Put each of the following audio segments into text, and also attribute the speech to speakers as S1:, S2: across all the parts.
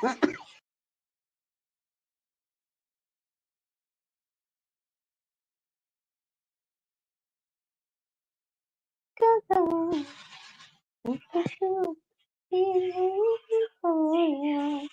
S1: 哥哥我可是你的朋友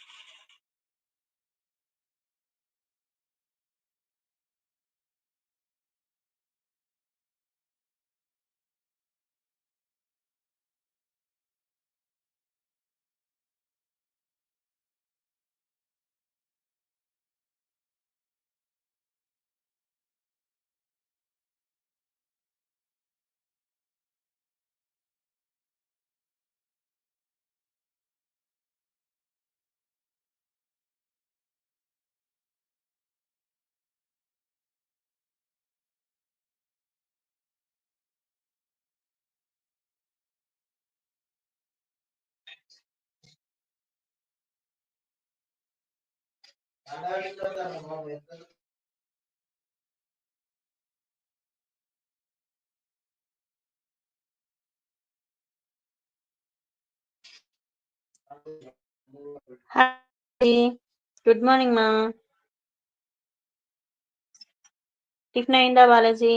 S1: hi good morning మా tiffin అయిందా Balaji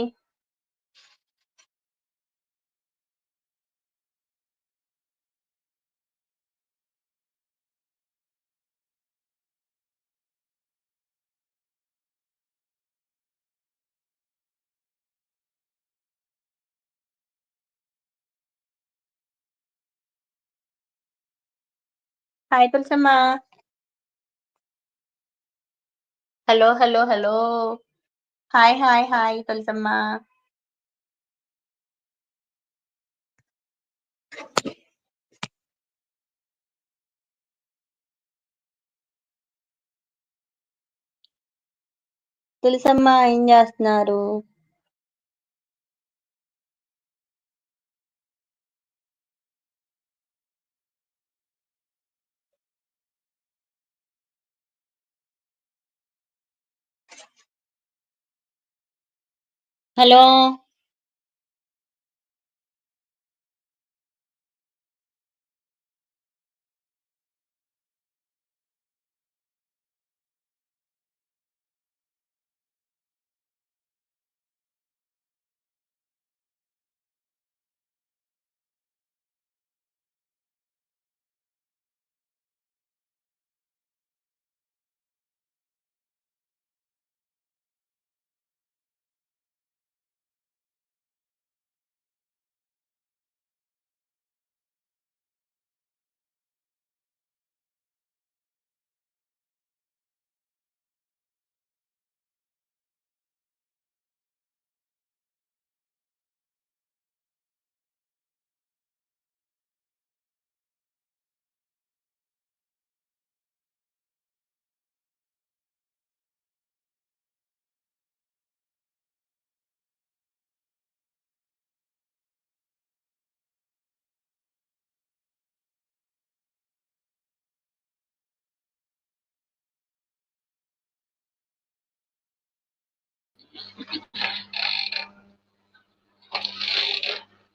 S1: hi Tulasamma hello hello hello hi hi hi Tulasamma Tulasamma ఏం చేస్తున్నారు? Hello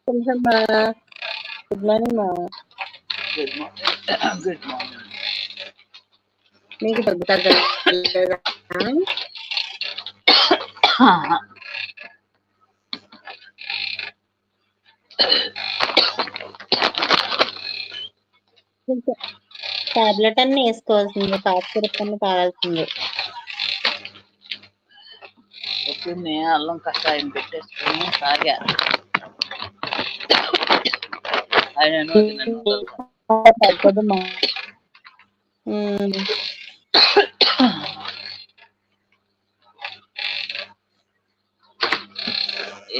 S1: కొంచెం good morning
S2: good morning good morning
S1: మీకు దగ్గు tablet అన్ని వేసుకోవాల్సిందే. కాకూరపన్ను తాగాల్సిందే.
S2: పొద్దున్నే అల్లం కషాయం పెట్టేసుకుని తాగా. ఆయన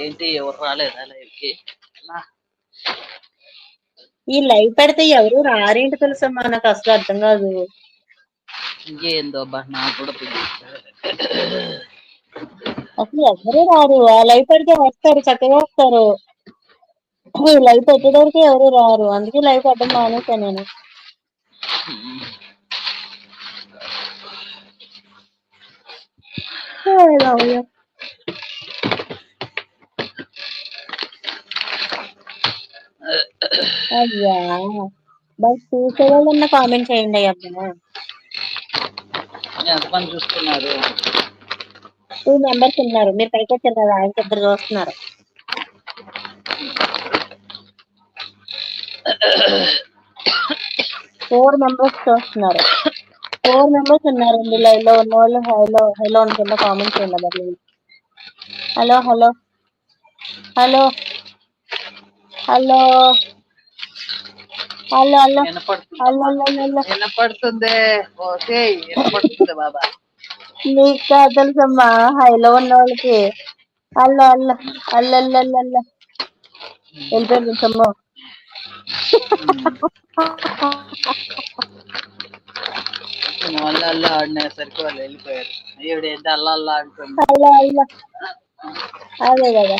S2: ఏంటి ఎవరు రాలేదా లైవ్కి?
S1: ఈ లైవ్ పెడితే ఎవరు రారేంటి తెలుసమ్మా? నాకు అసలు అర్థం కాదు.
S2: ఇంకేందో అబ్బా నాకు కూడా.
S1: అసలు ఎవరు రారు? ఆ లైవ్ పెడితే వస్తారు చక్కగా వస్తారు. ఈ లైవ్ పెట్టడానికి ఎవరు రారు? అందుకే లైవ్ పెట్టడం మానేశాను నేను. అయ్యో. అయ్యా. బస్ చూసే వాళ్ళన్న కామెంట్ చేయండి అయ్యా.
S2: ఎంతమంది చూస్తున్నారు?
S1: టూ మెంబర్స్ ఉన్నారు. మీరు పైకి వచ్చారు కదా ఇంకిద్దరు చూస్తున్నారు. ఫోర్ మెంబర్స్ చూస్తున్నారు. ఫోర్ మెంబర్స్ ఉన్నారు. ఇందులో లైవ్లో ఉన్న వాళ్ళు హలో హలో అని కింద కామెంట్ చేయండి please hello hello hello hello hello hello hello hello
S2: వినపడుతుంది. ఓకే వినపడుతుంది బాబా?
S1: నీకు కాదు తెలుసమ్మా? హైలో ఉన్న వాళ్ళకి అల్ల అల్ల అల్ల అల్ల అల్ల. అల్ల వెళ్ళిపోయారు తెలుసమ్మా?
S2: వాళ్ళు అల్లు ఆడినేసరికి వాళ్ళు వెళ్ళిపోయారు. ఈవిడ ఏంటి అల్ల అల్ల అంటుంది.
S1: అల్ల అల్ల. అదే కదా.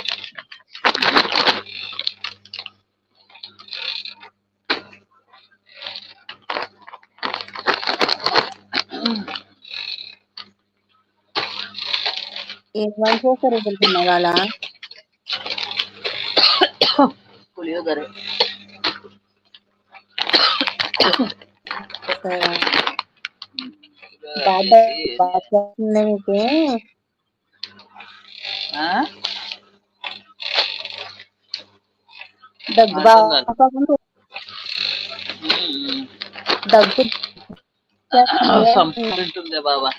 S1: ఏం వంట చేశారో తెలుసమ్మా వాళ్ళ
S2: పులియోగర
S1: బాగా బాగా వస్తుంది మీకు
S2: ఆ?
S1: దగ్గు
S2: అర్థం
S1: బాగా
S2: కాదు.
S1: వస్తుంది.
S2: ఉమ్.
S1: దగ్గు
S2: సంపుతుంటుంది బాబా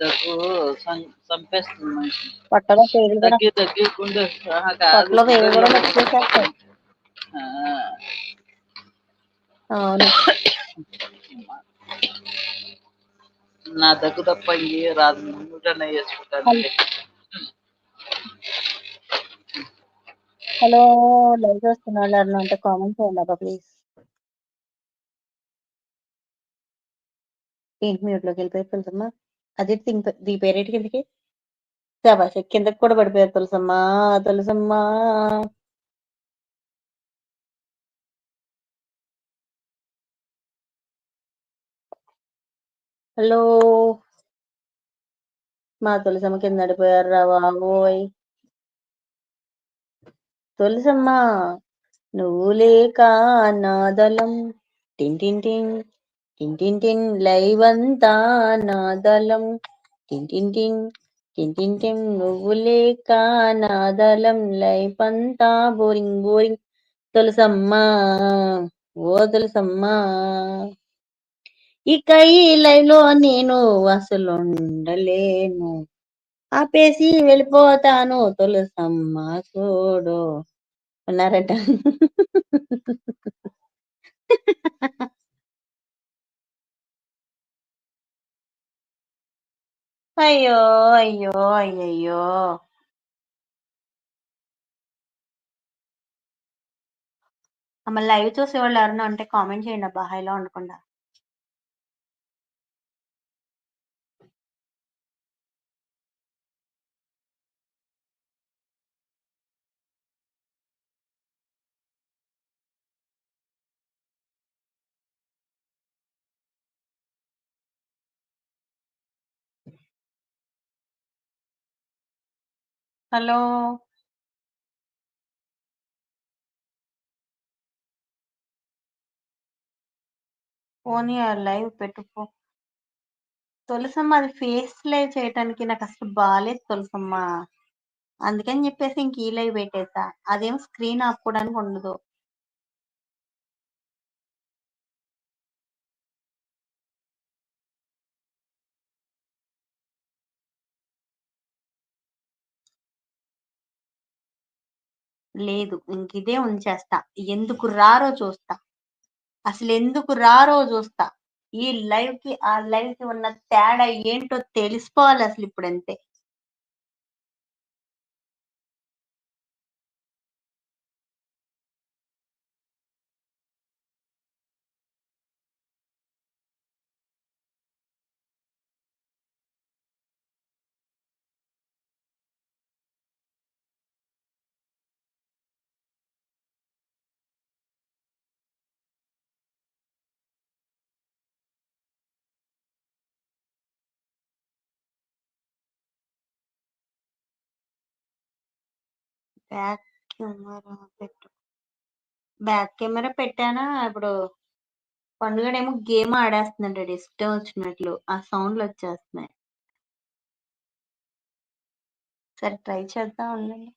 S2: దగ్గు సం- చంపేస్తుంది. మనిషి
S1: పొట్టలో పేరు కూడా
S2: తగ్గి తగ్గి గుండె ఆహా కాదు
S1: పొట్టలో పేరు కూడా నొక్కేసేస్తాయి
S2: ఆ,
S1: అవును.
S2: నా దగ్గు తప్ప ఇంకే రాదు. ముందుగానే వేసుకుంటాను.
S1: హలో లైవ్ వస్తున్న వాళ్ళు ఎవరైనా ఉంటే కామెంట్ చేయండి అబ్బా ప్లీజ్ ఏంటి మ్యూట్లోకి వెళ్ళిపోయి తెలుసమ్మా అది దింప దీపేరేటి కిందకి? శబాష్ కిందకి కూడా పడిపోయారు తులసమ్మా తులసమ్మా. హలో. మా తులసమ్మ కింద పడిపోయారు రా బాబోయ్. తులసమ్మా నువ్వు లేక నాదలం టిన్ టిన్ టిన్. టిన్ టిన్ టిన్ లైవ్ అంతా నాదలం టిన్ టిన్ టిన్. టింటింటిం టిన్ నువ్వు లేక నాదలం లైఫ్ బోరింగ్ బోరింగ్. తులసమ్మా ఓ తులసమ్మా. ఇక ఈ లైలో లో నేను అసలు ఉండలేను ఆపేసి వెళ్ళిపోతాను తులసమ్మ చూడు. ఉన్నారట. అయ్యో అయ్యో అయ్యయ్యో. మళ్ళీ లైవ్ చూసేవాళ్ళు ఎవరైనా ఉంటే కామెంట్ చేయండి అబ్బా. హైలో ఉండకుండా. హలో. పోనీ ఆ లైవ్ పెట్టుకో తులసమ్మ అది ఫేస్ లైవ్ చేయటానికి నాకు అసలు బాగాలేదు తులసమ్మ. అందుకని చెప్పేసి ఇంక ఈ లైవ్ పెట్టేసా. అదేం స్క్రీన్ ఆపుకోవడానికి ఉండదు. లేదు ఇంక ఇదే ఉంచేస్తా. ఎందుకు రారో చూస్తా. అసలు ఎందుకు రారో చూస్తా. ఈ లైవ్కి ఆ లైవ్కి ఉన్న తేడా ఏంటో తెలిసిపోవాలి అసలు ఇప్పుడు అంతే బ్యాక్ కెమెరా పెట్టు. బ్యాక్ కెమెరా పెట్టానా? ఇప్పుడు పండుగడేమో గేమ్ ఆడేస్తున్నాడు ఇష్టం వచ్చినట్లు. ఆ సౌండ్లు వచ్చేస్తున్నాయి. సరే ట్రై చేద్దాం ఉండండి.